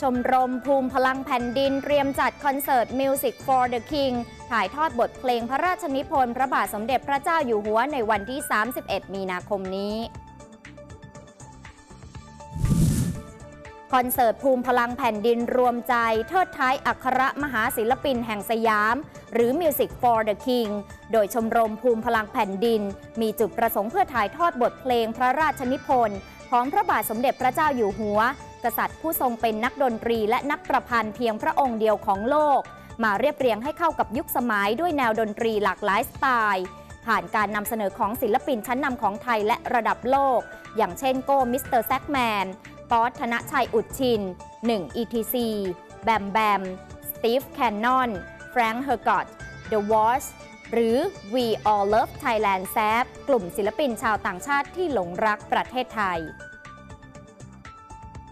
ชมรมภูมิพลังแผ่นดินเตรียมจัดคอนเสิร์ต Music for the King ถ่ายทอดบทเพลงพระราชนิพนธ์พระบาทสมเด็จพระเจ้าอยู่หัวในวันที่ 31 มีนาคมนี้ คอนเสิร์ตภูมิพลังแผ่นดินรวมใจ เทิดท้ายอัครมหาศิลปินแห่งสยาม หรือ Music for the King โดยชมรมภูมิพลังแผ่นดิน มีจุดประสงค์เพื่อถ่ายทอดบทเพลงพระราชนิพนธ์ของพระบาทสมเด็จพระเจ้าอยู่หัว กษัตริย์ผู้ทรงเป็นนักดนตรีและนักประพันธ์เพียงพระองค์เดียวของโลก มาเรียบเรียงให้เข้ากับยุคสมัยด้วยแนวดนตรีหลากหลายสไตล์ ผ่านการนำเสนอของศิลปินชั้นนำของไทยและระดับโลก อย่างเช่นโก้มิสเตอร์แซกแมนป๊อตธนชัยอุดชิน 1 ETC แบมแบม สตีฟแคนนอน แฟรงค์เฮอร์กอต The Wars หรือ We All Love Thailand s a p กลุ่มศิลปินชาวต่างชาติที่หลงรักประเทศไทย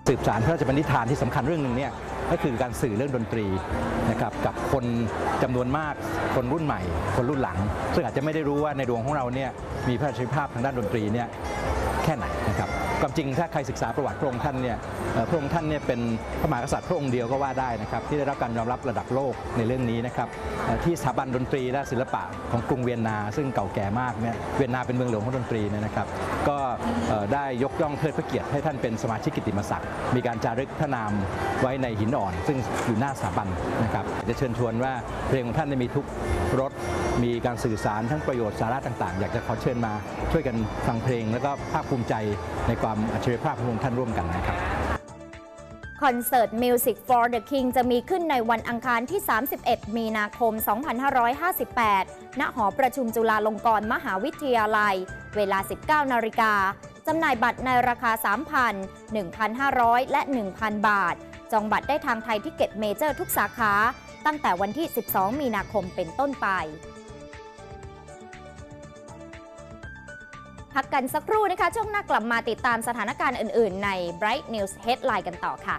สืบสารพระราชบัญญัติฐานที่สำคัญเรื่องหนึ่งเนี่ยก็คือการสื่อเรื่องดนตรีนะครับกับคนจำนวนมากคนรุ่นใหม่ คนรุ่นหลัง ซึ่งอาจจะไม่ได้รู้ว่าในดวงของเราเนี่ยมีพระราชนิภาพทางด้านดนตรีเนี่ยแค่ไหนนะครับความจริงถ้าใครศึกษาประวัติพระองค์ท่านเนี่ยพระองค์ท่านเนี่ยเป็นพระมหากษัตริย์พระองค์เดียวก็ว่าได้นะครับที่ได้รับการยอมรับระดับโลกในเรื่องนี้นะครับที่สถาบันดนตรีและศิลปะของกรุงเวียนนา ซึ่งเก่าแก่มากเนี่ยเวียนนาเป็นเมืองหลวงของดนตรีเนี่ยนะครับ ก็ ได้ยกย่องเทิดพระเกียรติให้ท่านเป็นสมาชิกกิติมศักดิ์ มีการจารึกพระนามไว้ในหินอ่อน ซึ่งอยู่หน้าสถาบันนะครับจะเชิญชวนว่าเพลงของท่านได้มีทุกรสมีการสื่อสารทั้งประโยชน์สาระต่างๆ อยากจะขอเชิญมาช่วยกันฟังเพลง แล้วก็ภาคภูมิใจในความอัจฉริยภาพของพระองท่านร่วมกันนะครับ คอนเสิร์ต Music for the King จะมีขึ้นในวันอังคารที่ 31 มีนาคม 2558 ณ หอประชุมจุฬาลงกรณ์มหาวิทยาลัย เวลา 19 นาฬิกาจำหน่ายบัตรในราคา 3,000 1,500 และ 1,000 บาท จองบัตรได้ทางไทยทิเก็ตเมเจอร์ทุกสาขา ตั้งแต่วันที่ 12 มีนาคมเป็นต้นไป พักกันสักครู่นะคะ ช่วงหน้ากลับมาติดตามสถานการณ์อื่น ๆ ใน Bright News Headline กันต่อค่ะ